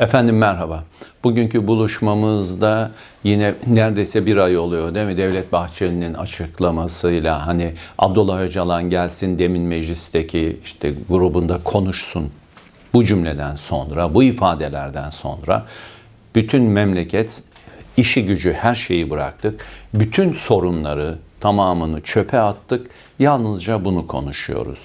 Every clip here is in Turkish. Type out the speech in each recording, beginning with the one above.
Efendim merhaba. Bugünkü buluşmamızda yine neredeyse bir ay oluyor değil mi? Devlet Bahçeli'nin açıklamasıyla hani Abdullah Öcalan gelsin demin meclisteki işte grubunda konuşsun. Bu cümleden sonra, bu ifadelerden sonra bütün memleket işi gücü her şeyi bıraktık. Bütün sorunları tamamını çöpe attık. Yalnızca bunu konuşuyoruz.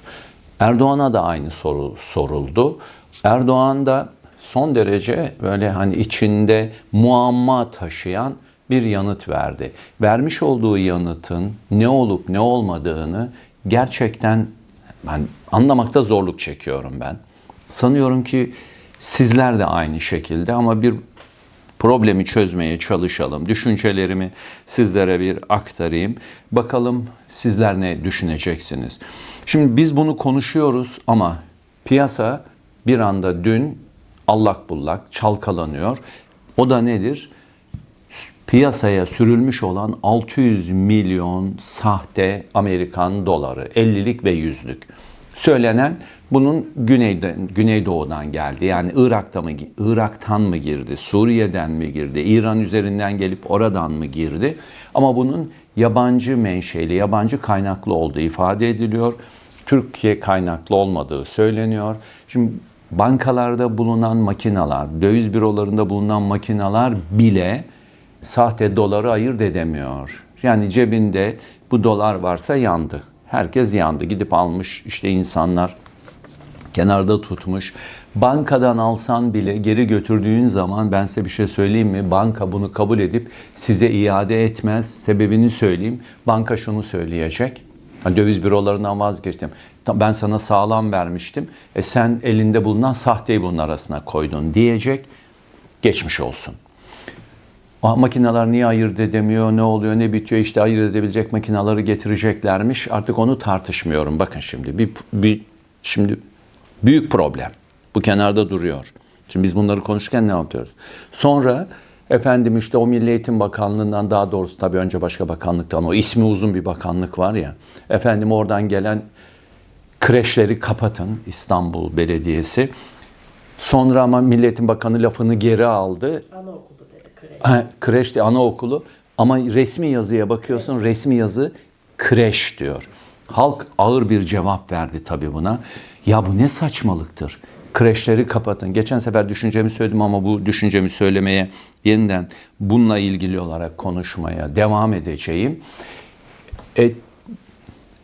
Erdoğan'a da aynı soru soruldu. Erdoğan da son derece böyle hani içinde muamma taşıyan bir yanıt verdi. Vermiş olduğu yanıtın ne olup ne olmadığını gerçekten ben anlamakta zorluk çekiyorum ben. Sanıyorum ki sizler de aynı şekilde ama bir problemi çözmeye çalışalım. Düşüncelerimi sizlere bir aktarayım. Bakalım sizler ne düşüneceksiniz. Şimdi biz bunu konuşuyoruz ama piyasa bir anda dün allak bullak çalkalanıyor. O da nedir? Piyasaya sürülmüş olan 600 milyon sahte Amerikan doları, 50'lik ve 100'lük. Söylenen bunun güneyden, güneydoğudan geldi. Yani Irak'ta mı, Irak'tan mı girdi, Suriye'den mi girdi, İran üzerinden gelip oradan mı girdi? Ama bunun yabancı menşeli, yabancı kaynaklı olduğu ifade ediliyor. Türkiye kaynaklı olmadığı söyleniyor. Şimdi bankalarda bulunan makinalar, döviz bürolarında bulunan makinalar bile sahte doları ayırt edemiyor. Yani cebinde bu dolar varsa yandı. Herkes yandı. Gidip almış işte insanlar kenarda tutmuş. Bankadan alsan bile geri götürdüğün zaman ben size bir şey söyleyeyim mi? Banka bunu kabul edip size iade etmez. Sebebini söyleyeyim. Banka şunu söyleyecek. Hani döviz bürolarından vazgeçtim. Ben sana sağlam vermiştim. E sen elinde bulunan sahteyi bunun arasına koydun diyecek. Geçmiş olsun. O makineler niye ayırt edemiyor, ne oluyor, ne bitiyor işte ayırt edebilecek makinaları getireceklermiş. Artık onu tartışmıyorum. Bakın şimdi bir, bir şimdi büyük problem. Bu kenarda duruyor. Şimdi biz bunları konuşurken ne yapıyoruz? Sonra efendim işte o Milli Eğitim Bakanlığı'ndan daha doğrusu tabii önce başka bakanlıktan o ismi uzun bir bakanlık var ya. Efendim oradan gelen kreşleri kapatın İstanbul Belediyesi. Sonra ama Milli Eğitim Bakanı lafını geri aldı. Anaokulu dedi kreş. Ha, kreş de anaokulu ama resmi yazıya bakıyorsun resmi yazı kreş diyor. Halk ağır bir cevap verdi tabii buna. Ya bu ne saçmalıktır. Kreşleri kapatın. Geçen sefer düşüncemi söyledim ama bu düşüncemi söylemeye yeniden bununla ilgili olarak konuşmaya devam edeceğim. Et,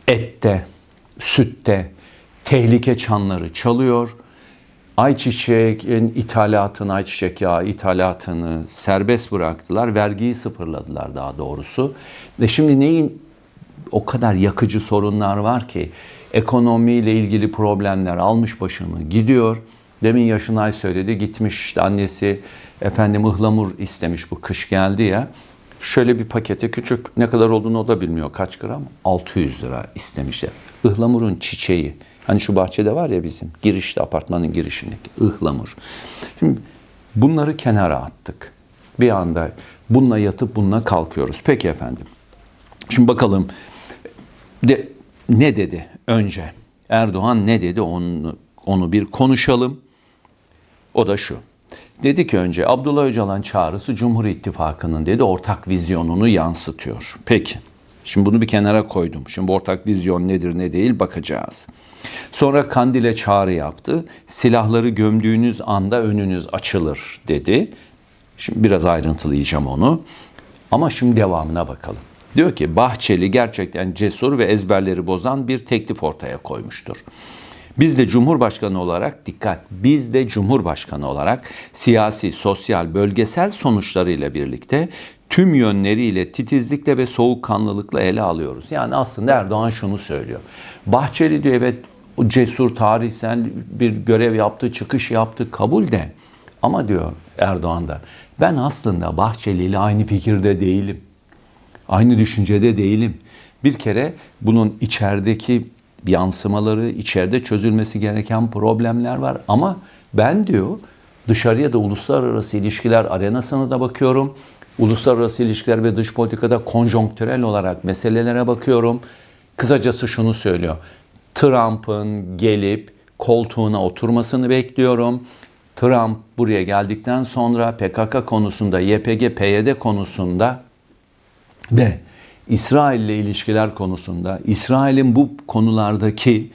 ette, sütte tehlike çanları çalıyor. Ayçiçeğin ithalatını, ayçiçek yağı ithalatını serbest bıraktılar. Vergiyi sıfırladılar daha doğrusu. Ve şimdi neyin o kadar yakıcı sorunlar var ki ekonomiyle ilgili problemler almış başını gidiyor. Demin Yaşınay söyledi gitmiş işte annesi efendim ıhlamur istemiş bu kış geldi ya. Şöyle bir pakete küçük ne kadar olduğunu o da bilmiyor kaç gram 600 lira istemişler. Ihlamurun çiçeği hani şu bahçede var ya bizim girişte apartmanın girişindeki ıhlamur. Şimdi bunları kenara attık. Bir anda bununla yatıp bununla kalkıyoruz. Peki efendim. Şimdi bakalım de, ne dedi önce? Erdoğan ne dedi onu, onu bir konuşalım. O da şu. Dedi ki önce Abdullah Öcalan çağrısı Cumhur İttifakı'nın dedi ortak vizyonunu yansıtıyor. Peki. Şimdi bunu bir kenara koydum. Şimdi ortak vizyon nedir ne değil bakacağız. Sonra Kandil'e çağrı yaptı. Silahları gömdüğünüz anda önünüz açılır dedi. Şimdi biraz ayrıntılayacağım onu. Ama şimdi devamına bakalım. Diyor ki Bahçeli gerçekten cesur ve ezberleri bozan bir teklif ortaya koymuştur. Biz de Cumhurbaşkanı olarak dikkat, biz de Cumhurbaşkanı olarak siyasi, sosyal, bölgesel sonuçlarıyla birlikte tüm yönleriyle titizlikle ve soğukkanlılıkla ele alıyoruz. Yani aslında Erdoğan şunu söylüyor. Bahçeli diyor evet cesur, tarihsel bir görev yaptı, çıkış yaptı, kabul de. Ama diyor Erdoğan da ben aslında Bahçeli ile aynı fikirde değilim. Aynı düşüncede değilim. Bir kere bunun içerideki yansımaları, içeride çözülmesi gereken problemler var. Ama ben diyor dışarıya da uluslararası ilişkiler arenasına da bakıyorum. Uluslararası ilişkiler ve dış politikada konjonktürel olarak meselelere bakıyorum. Kısacası şunu söylüyor. Trump'ın gelip koltuğuna oturmasını bekliyorum. Trump buraya geldikten sonra PKK konusunda, YPG, PYD konusunda ve İsrail ile ilişkiler konusunda İsrail'in bu konulardaki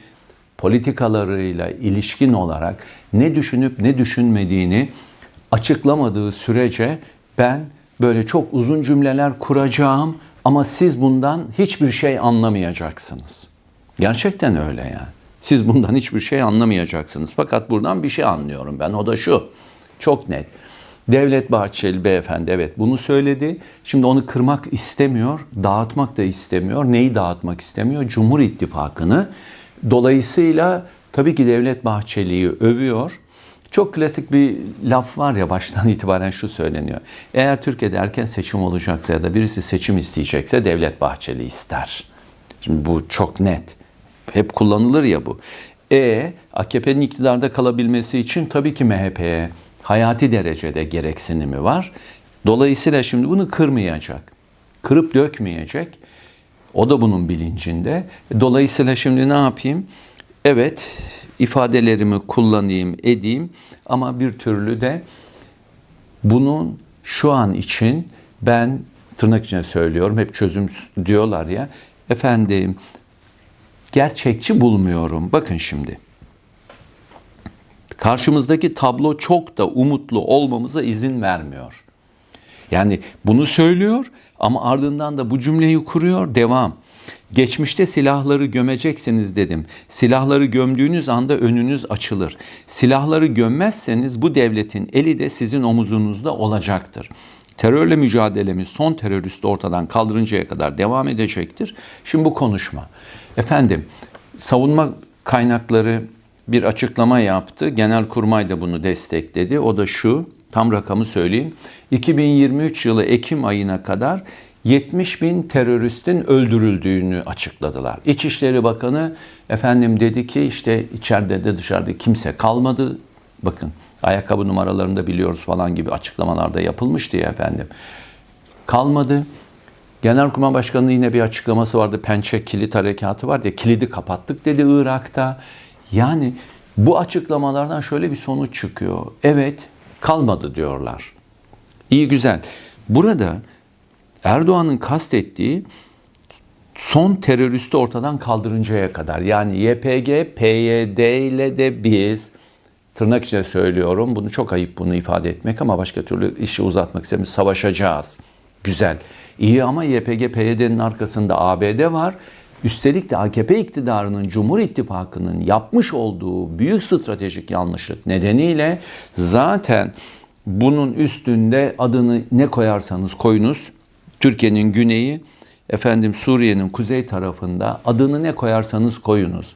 politikalarıyla ilişkin olarak ne düşünüp ne düşünmediğini açıklamadığı sürece ben böyle çok uzun cümleler kuracağım ama siz bundan hiçbir şey anlamayacaksınız. Gerçekten öyle yani. Siz bundan hiçbir şey anlamayacaksınız. Fakat buradan bir şey anlıyorum ben. O da şu. Çok net. Devlet Bahçeli beyefendi evet bunu söyledi. Şimdi onu kırmak istemiyor, dağıtmak da istemiyor. Neyi dağıtmak istemiyor? Cumhur İttifakı'nı. Dolayısıyla tabii ki Devlet Bahçeli'yi övüyor. Çok klasik bir laf var ya baştan itibaren şu söyleniyor. Eğer Türkiye'de erken seçim olacaksa ya da birisi seçim isteyecekse Devlet Bahçeli ister. Şimdi bu çok net. Hep kullanılır ya bu. E AKP'nin iktidarda kalabilmesi için tabii ki MHP'ye hayati derecede gereksinimi var. Dolayısıyla şimdi bunu kırmayacak. Kırıp dökmeyecek. O da bunun bilincinde. Dolayısıyla şimdi ne yapayım? Evet, ifadelerimi kullanayım, edeyim ama bir türlü de bunun şu an için ben tırnak içine söylüyorum, hep çözüm diyorlar ya. Efendim, gerçekçi bulmuyorum. Bakın şimdi. Karşımızdaki tablo çok da umutlu olmamıza izin vermiyor. Yani bunu söylüyor ama ardından da bu cümleyi kuruyor, devam. Geçmişte silahları gömeceksiniz dedim. Silahları gömdüğünüz anda önünüz açılır. Silahları gömmezseniz bu devletin eli de sizin omuzunuzda olacaktır. Terörle mücadelemiz son teröristi ortadan kaldırıncaya kadar devam edecektir. Şimdi bu konuşma. Efendim, savunma kaynakları bir açıklama yaptı. Genelkurmay da bunu destekledi. O da şu, tam rakamı söyleyeyim. 2023 yılı Ekim ayına kadar 70 bin teröristin öldürüldüğünü açıkladılar. İçişleri Bakanı efendim dedi ki işte içeride de dışarıda kimse kalmadı. Bakın ayakkabı numaralarını da biliyoruz falan gibi açıklamalarda yapılmıştı ya efendim. Kalmadı. Genelkurmay Başkanı'nın yine bir açıklaması vardı. Pençe kilit harekatı vardı ya kilidi kapattık dedi Irak'ta. Yani bu açıklamalardan şöyle bir sonuç çıkıyor. Evet kalmadı diyorlar. İyi güzel. Burada Erdoğan'ın kastettiği son teröristi ortadan kaldırıncaya kadar yani YPG, PYD ile de biz tırnak içinde söylüyorum bunu çok ayıp bunu ifade etmek ama başka türlü işi uzatmak istemiyorum savaşacağız. Güzel. İyi ama YPG, PYD'nin arkasında ABD var. Üstelik de AKP iktidarının Cumhur İttifakı'nın yapmış olduğu büyük stratejik yanlışlık nedeniyle zaten bunun üstünde adını ne koyarsanız koyunuz Türkiye'nin güneyi, efendim Suriye'nin kuzey tarafında adını ne koyarsanız koyunuz.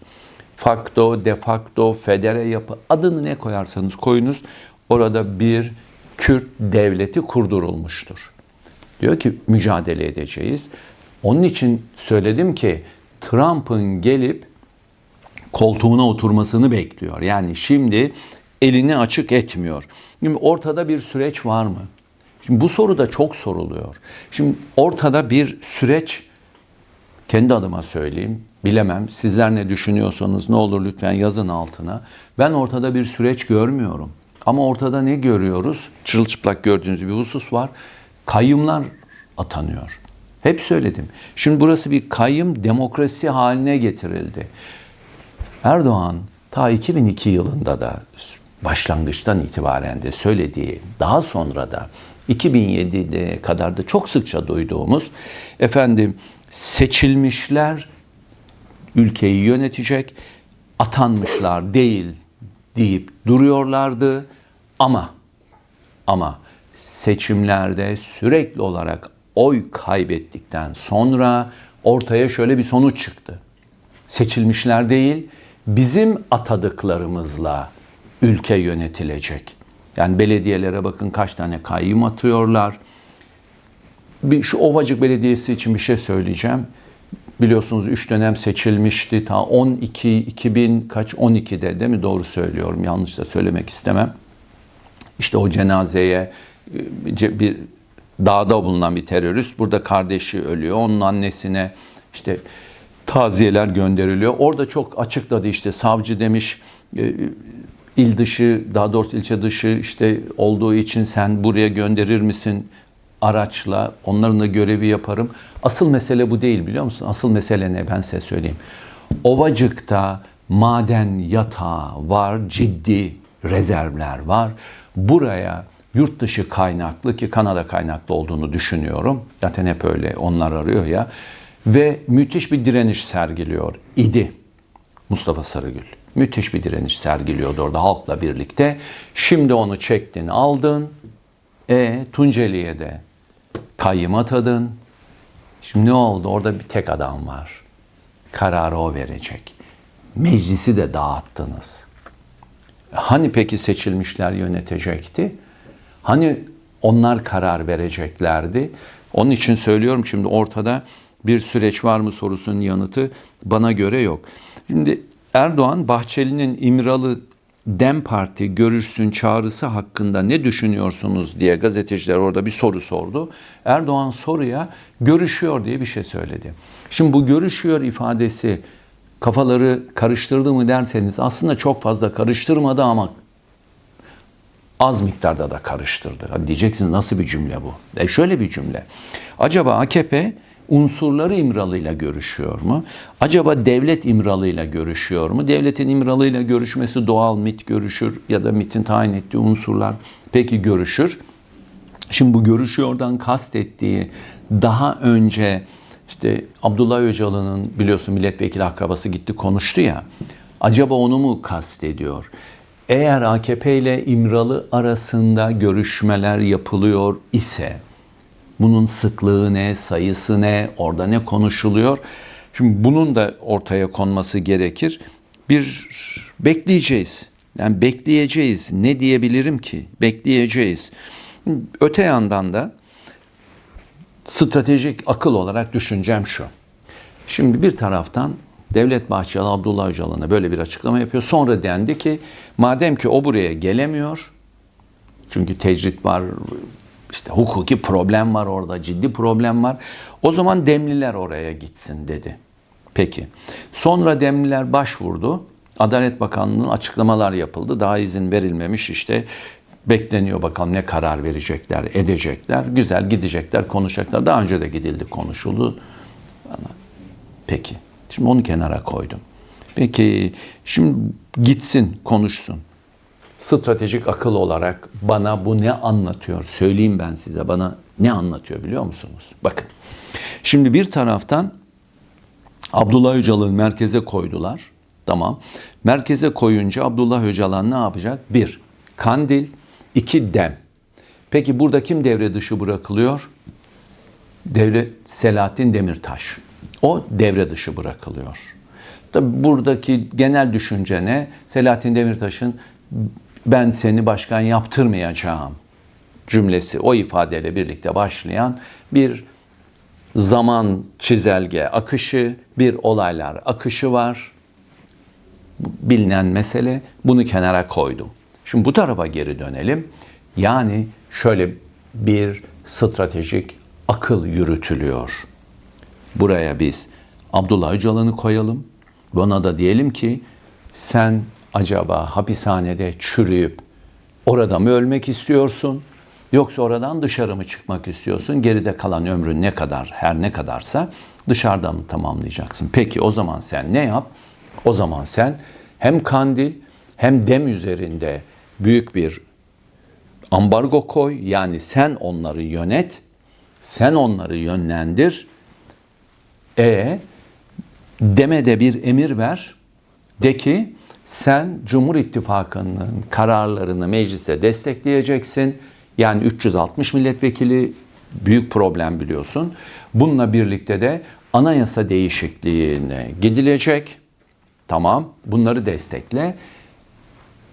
Fakto, de facto, federe yapı adını ne koyarsanız koyunuz. Orada bir Kürt devleti kurdurulmuştur. Diyor ki mücadele edeceğiz. Onun için söyledim ki Trump'ın gelip koltuğuna oturmasını bekliyor. Yani şimdi elini açık etmiyor. Şimdi ortada bir süreç var mı? Şimdi bu soru da çok soruluyor. Şimdi ortada bir süreç kendi adıma söyleyeyim. Bilemem. Sizler ne düşünüyorsanız ne olur lütfen yazın altına. Ben ortada bir süreç görmüyorum. Ama ortada ne görüyoruz? Çırılçıplak gördüğünüz bir husus var. Kayyımlar atanıyor. Hep söyledim. Şimdi burası bir kayyım demokrasi haline getirildi. Erdoğan ta 2002 yılında da başlangıçtan itibaren de söylediği, daha sonra da 2007'de kadar da çok sıkça duyduğumuz efendim seçilmişler ülkeyi yönetecek, atanmışlar değil deyip duruyorlardı ama ama seçimlerde sürekli olarak oy kaybettikten sonra ortaya şöyle bir sonuç çıktı. Seçilmişler değil, bizim atadıklarımızla ülke yönetilecek. Yani belediyelere bakın kaç tane kayyum atıyorlar. Bir, şu Ovacık Belediyesi için bir şey söyleyeceğim. Biliyorsunuz 3 dönem seçilmişti. Ta 12, 2000 kaç 12'de değil mi? Doğru söylüyorum. Yanlış da söylemek istemem. İşte o cenazeye bir dağda bulunan bir terörist. Burada kardeşi ölüyor. Onun annesine işte taziyeler gönderiliyor. Orada çok açıkladı işte savcı demiş il dışı, daha doğrusu ilçe dışı işte olduğu için sen buraya gönderir misin araçla? Onların da görevi yaparım. Asıl mesele bu değil biliyor musun? Asıl mesele ne ben size söyleyeyim. Ovacık'ta maden yatağı var, ciddi rezervler var. Buraya yurt dışı kaynaklı ki Kanada kaynaklı olduğunu düşünüyorum. Zaten hep öyle onlar arıyor ya. Ve müthiş bir direniş sergiliyor idi Mustafa Sarıgül. Müthiş bir direniş sergiliyordu orada halkla birlikte. Şimdi onu çektin, aldın. E Tunceli'ye de kayyım atadın. Şimdi ne oldu? Orada bir tek adam var. Kararı o verecek. Meclisi de dağıttınız. Hani peki seçilmişler yönetecekti? Hani onlar karar vereceklerdi? Onun için söylüyorum şimdi ortada bir süreç var mı sorusunun yanıtı bana göre yok. Şimdi Erdoğan Bahçeli'nin İmralı Dem Parti görüşsün çağrısı hakkında ne düşünüyorsunuz diye gazeteciler orada bir soru sordu. Erdoğan soruya görüşüyor diye bir şey söyledi. Şimdi bu görüşüyor ifadesi kafaları karıştırdı mı derseniz aslında çok fazla karıştırmadı ama az miktarda da karıştırdı. Hadi diyeceksiniz nasıl bir cümle bu? E şöyle bir cümle. Acaba AKP unsurları İmralı'yla görüşüyor mu? Acaba devlet İmralı'yla görüşüyor mu? Devletin İmralı'yla görüşmesi doğal MIT görüşür ya da MIT'in tayin ettiği unsurlar peki görüşür. Şimdi bu görüşüyordan kastettiği daha önce işte Abdullah Öcalan'ın biliyorsun milletvekili akrabası gitti konuştu ya. Acaba onu mu kastediyor? Eğer AKP ile İmralı arasında görüşmeler yapılıyor ise bunun sıklığı ne, sayısı ne, orada ne konuşuluyor? Şimdi bunun da ortaya konması gerekir. Bir bekleyeceğiz. Yani bekleyeceğiz. Ne diyebilirim ki? Bekleyeceğiz. Öte yandan da stratejik akıl olarak düşüncem şu. Şimdi bir taraftan Devlet Bahçeli Abdullah Öcalan'a böyle bir açıklama yapıyor. Sonra dendi ki madem ki o buraya gelemiyor çünkü tecrit var, işte hukuki problem var orada, ciddi problem var. O zaman Demliler oraya gitsin dedi. Peki. Sonra Demliler başvurdu. Adalet Bakanlığı'nın açıklamalar yapıldı. Daha izin verilmemiş işte bekleniyor bakalım ne karar verecekler, edecekler. Güzel gidecekler, konuşacaklar. Daha önce de gidildi, konuşuldu. Peki. Şimdi onu kenara koydum. Peki şimdi gitsin, konuşsun. Stratejik akıl olarak bana bu ne anlatıyor? Söyleyeyim ben size bana ne anlatıyor biliyor musunuz? Bakın. Şimdi bir taraftan Abdullah Öcalan'ı merkeze koydular. Tamam. Merkeze koyunca Abdullah Öcalan ne yapacak? Bir, Kandil. iki Dem. Peki burada kim devre dışı bırakılıyor? Devlet Selahattin Demirtaş. O devre dışı bırakılıyor. Tabi buradaki genel düşünce ne? Selahattin Demirtaş'ın ben seni başkan yaptırmayacağım cümlesi o ifadeyle birlikte başlayan bir zaman çizelge akışı, bir olaylar akışı var. Bilinen mesele bunu kenara koydum. Şimdi bu tarafa geri dönelim. Yani şöyle bir stratejik akıl yürütülüyor. Buraya biz Abdullah Öcalan'ı koyalım. Buna da diyelim ki sen acaba hapishanede çürüyüp orada mı ölmek istiyorsun? Yoksa oradan dışarı mı çıkmak istiyorsun? Geride kalan ömrün ne kadar, her ne kadarsa dışarıda mı tamamlayacaksın? Peki o zaman sen ne yap? O zaman sen hem kandil hem dem üzerinde büyük bir ambargo koy. Yani sen onları yönet, sen onları yönlendir. E deme de bir emir ver. De ki sen Cumhur İttifakı'nın kararlarını mecliste destekleyeceksin. Yani 360 milletvekili büyük problem biliyorsun. Bununla birlikte de anayasa değişikliğine gidilecek. Tamam bunları destekle.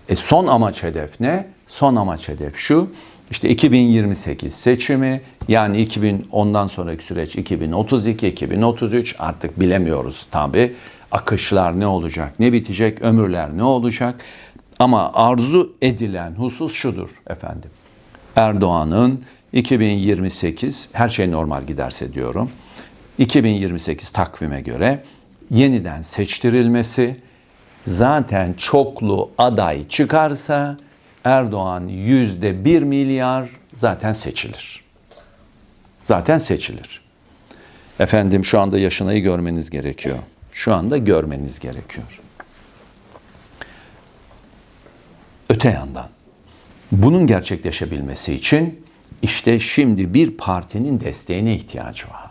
E son amaç hedef ne? Son amaç hedef şu. İşte 2028 seçimi yani 2000 ondan sonraki süreç 2032, 2033 artık bilemiyoruz tabi. Akışlar ne olacak, ne bitecek, ömürler ne olacak? Ama arzu edilen husus şudur efendim. Erdoğan'ın 2028 her şey normal giderse diyorum. 2028 takvime göre yeniden seçtirilmesi zaten çoklu aday çıkarsa Erdoğan yüzde bir milyar zaten seçilir. Zaten seçilir. Efendim şu anda yaşınayı görmeniz gerekiyor. Şu anda görmeniz gerekiyor. Öte yandan bunun gerçekleşebilmesi için işte şimdi bir partinin desteğine ihtiyaç var.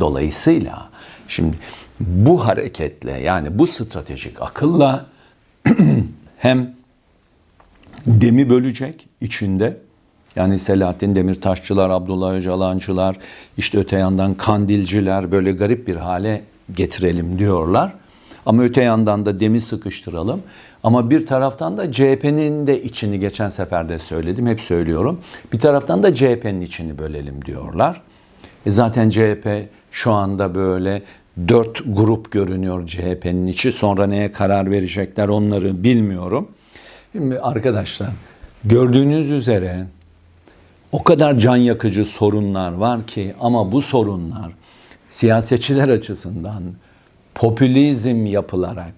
Dolayısıyla şimdi bu hareketle yani bu stratejik akılla hem demi bölecek içinde yani Selahattin Demirtaşçılar, Abdullah Öcalancılar, işte öte yandan kandilciler böyle garip bir hale getirelim diyorlar. Ama öte yandan da demi sıkıştıralım. Ama bir taraftan da CHP'nin de içini geçen sefer de söyledim, hep söylüyorum. Bir taraftan da CHP'nin içini bölelim diyorlar. E zaten CHP şu anda böyle dört grup görünüyor CHP'nin içi. Sonra neye karar verecekler onları bilmiyorum. Şimdi arkadaşlar gördüğünüz üzere o kadar can yakıcı sorunlar var ki ama bu sorunlar siyasetçiler açısından popülizm yapılarak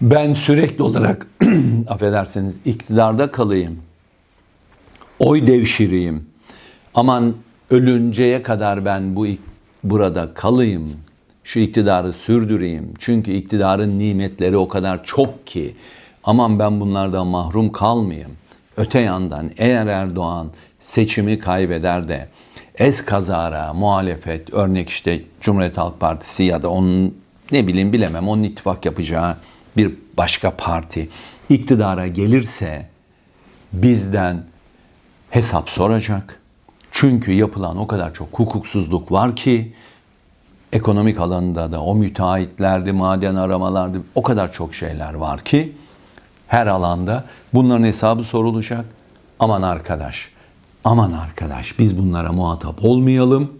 ben sürekli olarak affedersiniz iktidarda kalayım, oy devşireyim, aman ölünceye kadar ben bu burada kalayım, şu iktidarı sürdüreyim. Çünkü iktidarın nimetleri o kadar çok ki aman ben bunlardan mahrum kalmayayım. Öte yandan eğer Erdoğan seçimi kaybeder de ez kazara muhalefet örnek işte Cumhuriyet Halk Partisi ya da onun ne bileyim bilemem onun ittifak yapacağı bir başka parti iktidara gelirse bizden hesap soracak. Çünkü yapılan o kadar çok hukuksuzluk var ki ekonomik alanında da o müteahhitlerdi, maden aramalardı o kadar çok şeyler var ki her alanda bunların hesabı sorulacak. Aman arkadaş, aman arkadaş biz bunlara muhatap olmayalım.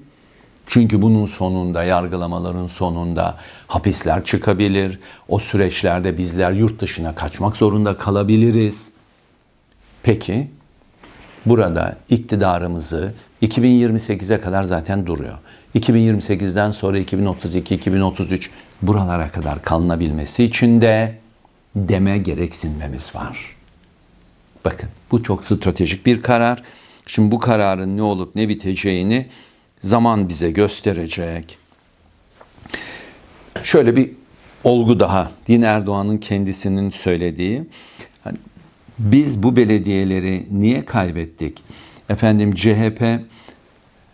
Çünkü bunun sonunda, yargılamaların sonunda hapisler çıkabilir. O süreçlerde bizler yurt dışına kaçmak zorunda kalabiliriz. Peki, burada iktidarımızı 2028'e kadar zaten duruyor. 2028'den sonra 2032, 2033 buralara kadar kalınabilmesi için de deme gereksinmemiz var. Bakın bu çok stratejik bir karar. Şimdi bu kararın ne olup ne biteceğini zaman bize gösterecek. Şöyle bir olgu daha. Yine Erdoğan'ın kendisinin söylediği. Hani biz bu belediyeleri niye kaybettik? Efendim CHP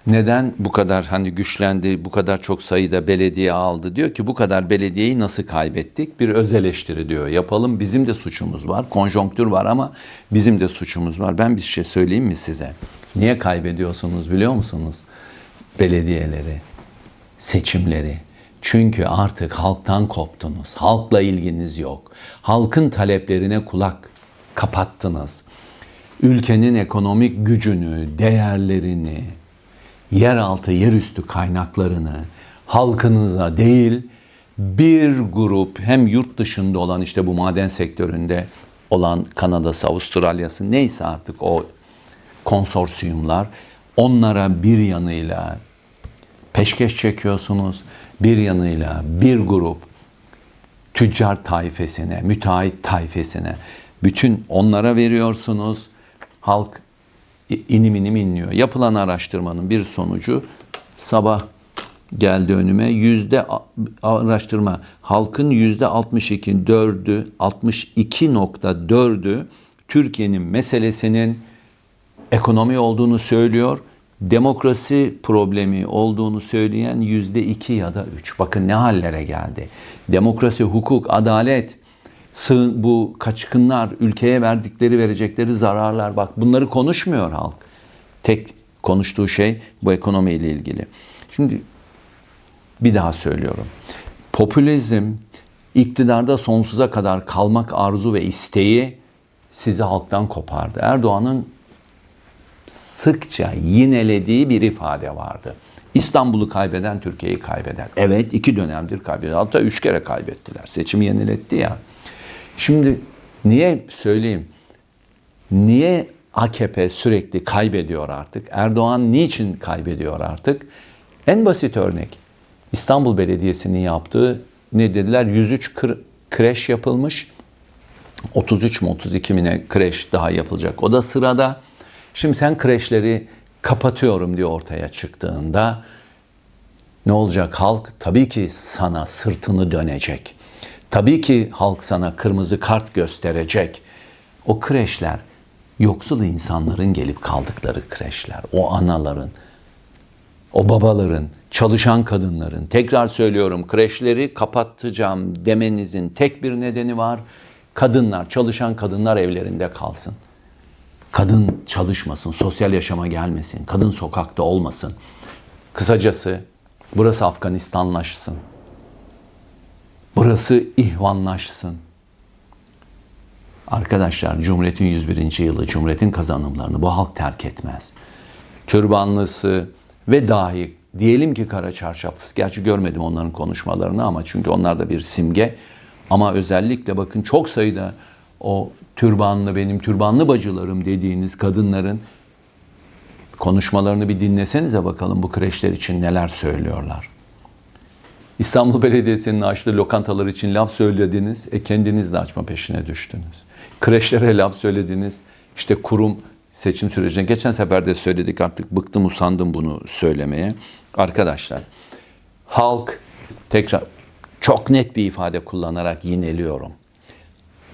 neden bu kadar hani güçlendi, bu kadar çok sayıda belediye aldı diyor ki bu kadar belediyeyi nasıl kaybettik? Bir öz eleştiri diyor. Yapalım bizim de suçumuz var. Konjonktür var ama bizim de suçumuz var. Ben bir şey söyleyeyim mi size? Niye kaybediyorsunuz biliyor musunuz? Belediyeleri, seçimleri. Çünkü artık halktan koptunuz. Halkla ilginiz yok. Halkın taleplerine kulak kapattınız. Ülkenin ekonomik gücünü, değerlerini, yeraltı, yerüstü kaynaklarını halkınıza değil bir grup hem yurt dışında olan işte bu maden sektöründe olan Kanada'sı, Avustralya'sı neyse artık o konsorsiyumlar onlara bir yanıyla peşkeş çekiyorsunuz, bir yanıyla bir grup tüccar tayfesine, müteahhit tayfesine bütün onlara veriyorsunuz. Halk inim inim inliyor. Yapılan araştırmanın bir sonucu sabah geldi önüme. Yüzde araştırma halkın yüzde 62 4'ü 62.4'ü Türkiye'nin meselesinin ekonomi olduğunu söylüyor. Demokrasi problemi olduğunu söyleyen yüzde iki ya da üç. Bakın ne hallere geldi. Demokrasi, hukuk, adalet, sığın, bu kaçkınlar, ülkeye verdikleri verecekleri zararlar bak bunları konuşmuyor halk. Tek konuştuğu şey bu ekonomiyle ilgili. Şimdi bir daha söylüyorum. Popülizm iktidarda sonsuza kadar kalmak arzu ve isteği sizi halktan kopardı. Erdoğan'ın sıkça yinelediği bir ifade vardı. İstanbul'u kaybeden Türkiye'yi kaybeder. Evet iki dönemdir kaybeder. Hatta üç kere kaybettiler. Seçim yeniletti ya. Şimdi niye söyleyeyim? Niye AKP sürekli kaybediyor artık? Erdoğan niçin kaybediyor artık? En basit örnek İstanbul Belediyesi'nin yaptığı ne dediler 103 kr- kreş yapılmış. 33 mi 32 mi ne kreş daha yapılacak. O da sırada. Şimdi sen kreşleri kapatıyorum diye ortaya çıktığında ne olacak halk? Tabii ki sana sırtını dönecek. Tabii ki halk sana kırmızı kart gösterecek. O kreşler yoksul insanların gelip kaldıkları kreşler. O anaların, o babaların, çalışan kadınların, tekrar söylüyorum kreşleri kapatacağım demenizin tek bir nedeni var. Kadınlar, çalışan kadınlar evlerinde kalsın. Kadın çalışmasın, sosyal yaşama gelmesin, kadın sokakta olmasın. Kısacası burası Afganistanlaşsın. Burası ihvanlaşsın. Arkadaşlar Cumhuriyet'in 101. yılı, Cumhuriyet'in kazanımlarını bu halk terk etmez. Türbanlısı ve dahi diyelim ki kara çarşaflısı. Gerçi görmedim onların konuşmalarını ama çünkü onlar da bir simge. Ama özellikle bakın çok sayıda o türbanlı benim türbanlı bacılarım dediğiniz kadınların konuşmalarını bir dinlesenize bakalım bu kreşler için neler söylüyorlar. İstanbul Belediyesi'nin açtığı lokantalar için laf söylediniz, e kendiniz de açma peşine düştünüz. Kreşlere laf söylediniz, işte kurum seçim sürecine. Geçen sefer de söyledik artık bıktım usandım bunu söylemeye. Arkadaşlar, halk tekrar çok net bir ifade kullanarak yineliyorum.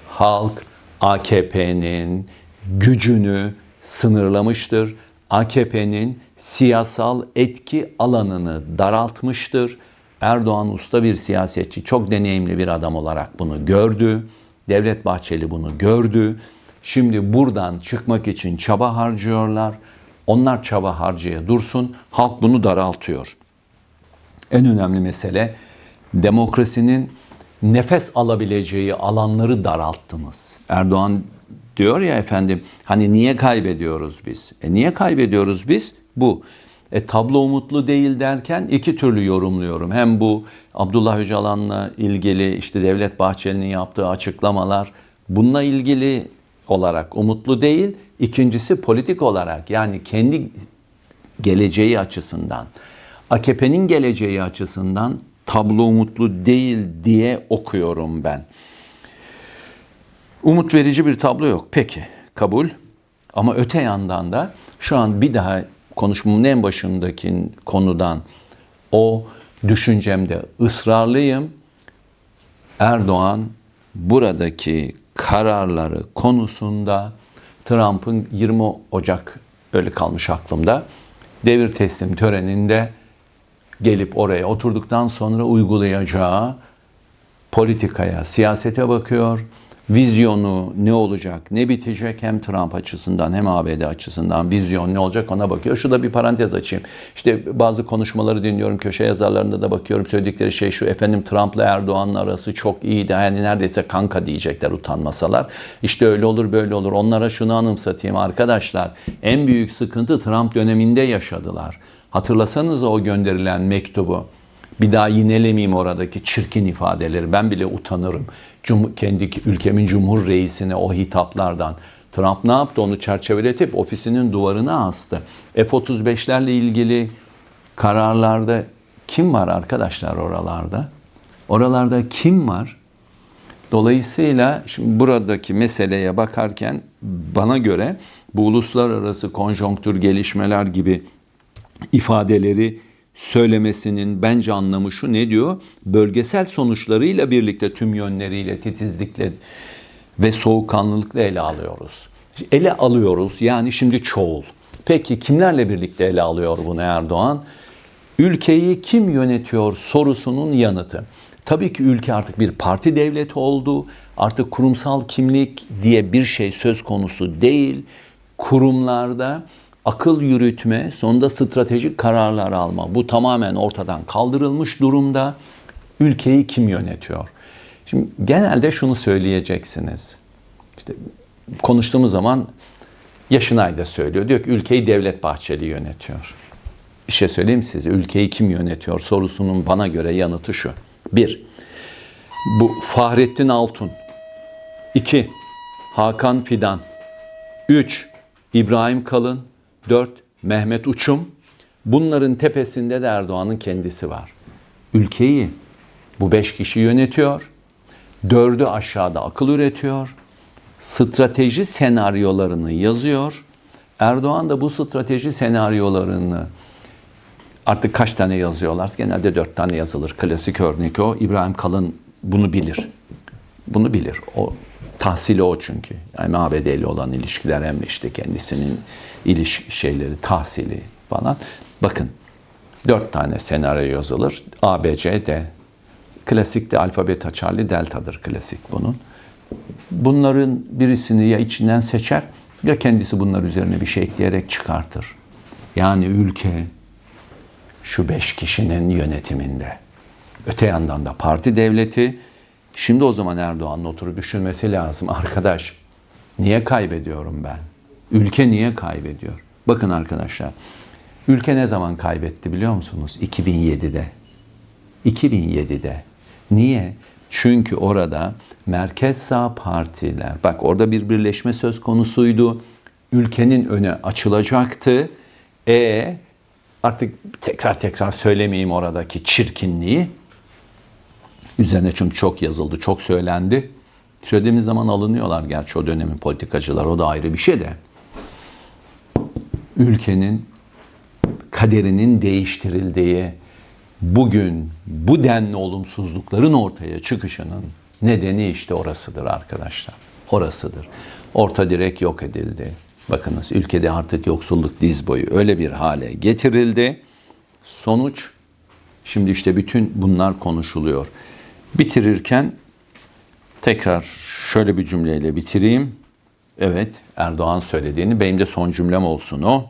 Halk AKP'nin gücünü sınırlamıştır. AKP'nin siyasal etki alanını daraltmıştır. Erdoğan usta bir siyasetçi, çok deneyimli bir adam olarak bunu gördü. Devlet Bahçeli bunu gördü. Şimdi buradan çıkmak için çaba harcıyorlar. Onlar çaba harcaya dursun. Halk bunu daraltıyor. En önemli mesele demokrasinin nefes alabileceği alanları daralttınız. Erdoğan diyor ya efendim hani niye kaybediyoruz biz? E niye kaybediyoruz biz? Bu. E, tablo umutlu değil derken iki türlü yorumluyorum. Hem bu Abdullah Öcalan'la ilgili işte Devlet Bahçeli'nin yaptığı açıklamalar bununla ilgili olarak umutlu değil. İkincisi politik olarak yani kendi geleceği açısından, AKP'nin geleceği açısından tablo umutlu değil diye okuyorum ben. Umut verici bir tablo yok. Peki, kabul. Ama öte yandan da şu an bir daha konuşmamın en başındaki konudan o düşüncemde ısrarlıyım. Erdoğan buradaki kararları konusunda Trump'ın 20 Ocak öyle kalmış aklımda devir teslim töreninde gelip oraya oturduktan sonra uygulayacağı politikaya, siyasete bakıyor. Vizyonu ne olacak, ne bitecek hem Trump açısından hem ABD açısından vizyon ne olacak ona bakıyor. Şu da bir parantez açayım. İşte bazı konuşmaları dinliyorum, köşe yazarlarında da bakıyorum. Söyledikleri şey şu, efendim Trump'la Erdoğan'ın arası çok iyiydi. Yani neredeyse kanka diyecekler utanmasalar. İşte öyle olur böyle olur. Onlara şunu anımsatayım arkadaşlar. En büyük sıkıntı Trump döneminde yaşadılar. Hatırlasanız o gönderilen mektubu. Bir daha yinelemeyeyim oradaki çirkin ifadeleri. Ben bile utanırım. Cum kendi ülkemin cumhur reisine o hitaplardan. Trump ne yaptı? Onu çerçeveletip ofisinin duvarına astı. F-35'lerle ilgili kararlarda kim var arkadaşlar oralarda? Oralarda kim var? Dolayısıyla şimdi buradaki meseleye bakarken bana göre bu uluslararası konjonktür gelişmeler gibi ifadeleri söylemesinin bence anlamı şu ne diyor? Bölgesel sonuçlarıyla birlikte tüm yönleriyle titizlikle ve soğukkanlılıkla ele alıyoruz. Ele alıyoruz yani şimdi çoğul. Peki kimlerle birlikte ele alıyor bunu Erdoğan? Ülkeyi kim yönetiyor sorusunun yanıtı. Tabii ki ülke artık bir parti devleti oldu. Artık kurumsal kimlik diye bir şey söz konusu değil. Kurumlarda akıl yürütme, sonunda stratejik kararlar alma. Bu tamamen ortadan kaldırılmış durumda. Ülkeyi kim yönetiyor? Şimdi genelde şunu söyleyeceksiniz. İşte konuştuğumuz zaman Yaşınay da söylüyor. Diyor ki ülkeyi Devlet Bahçeli yönetiyor. Bir şey söyleyeyim size. Ülkeyi kim yönetiyor sorusunun bana göre yanıtı şu. Bir, bu Fahrettin Altun. İki, Hakan Fidan. Üç, İbrahim Kalın. 4. Mehmet Uçum. Bunların tepesinde de Erdoğan'ın kendisi var. Ülkeyi Bu beş kişi yönetiyor. Dördü aşağıda akıl üretiyor. Strateji senaryolarını yazıyor. Erdoğan da bu strateji senaryolarını artık kaç tane yazıyorlar? Genelde dört tane yazılır. Klasik örnek o. İbrahim Kalın bunu bilir. Bunu bilir. O tahsili o çünkü. Yani ABD ile olan ilişkiler hem işte kendisinin iliş şeyleri, tahsili falan. Bakın dört tane senaryo yazılır. A, B, C, D. Klasik de alfabet açarlı deltadır klasik bunun. Bunların birisini ya içinden seçer ya kendisi bunlar üzerine bir şey ekleyerek çıkartır. Yani ülke şu beş kişinin yönetiminde. Öte yandan da parti devleti. Şimdi o zaman Erdoğan'ın oturup düşünmesi lazım. Arkadaş niye kaybediyorum ben? Ülke niye kaybediyor? Bakın arkadaşlar. Ülke ne zaman kaybetti biliyor musunuz? 2007'de. 2007'de. Niye? Çünkü orada merkez sağ partiler, bak orada bir birleşme söz konusuydu. Ülkenin önü açılacaktı. E artık tekrar tekrar söylemeyeyim oradaki çirkinliği. Üzerine çünkü çok yazıldı, çok söylendi. Söylediğimiz zaman alınıyorlar gerçi o dönemin politikacılar, o da ayrı bir şey de. Ülkenin kaderinin değiştirildiği, bugün bu denli olumsuzlukların ortaya çıkışının nedeni işte orasıdır arkadaşlar. Orasıdır. Orta direk yok edildi. Bakınız ülkede artık yoksulluk diz boyu öyle bir hale getirildi. Sonuç şimdi işte bütün bunlar konuşuluyor. Bitirirken tekrar şöyle bir cümleyle bitireyim. Evet Erdoğan söylediğini benim de son cümlem olsun o.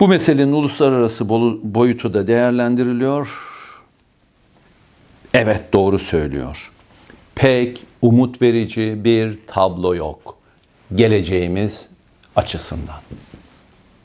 Bu meselenin uluslararası boyutu da değerlendiriliyor. Evet doğru söylüyor. Pek umut verici bir tablo yok. Geleceğimiz açısından.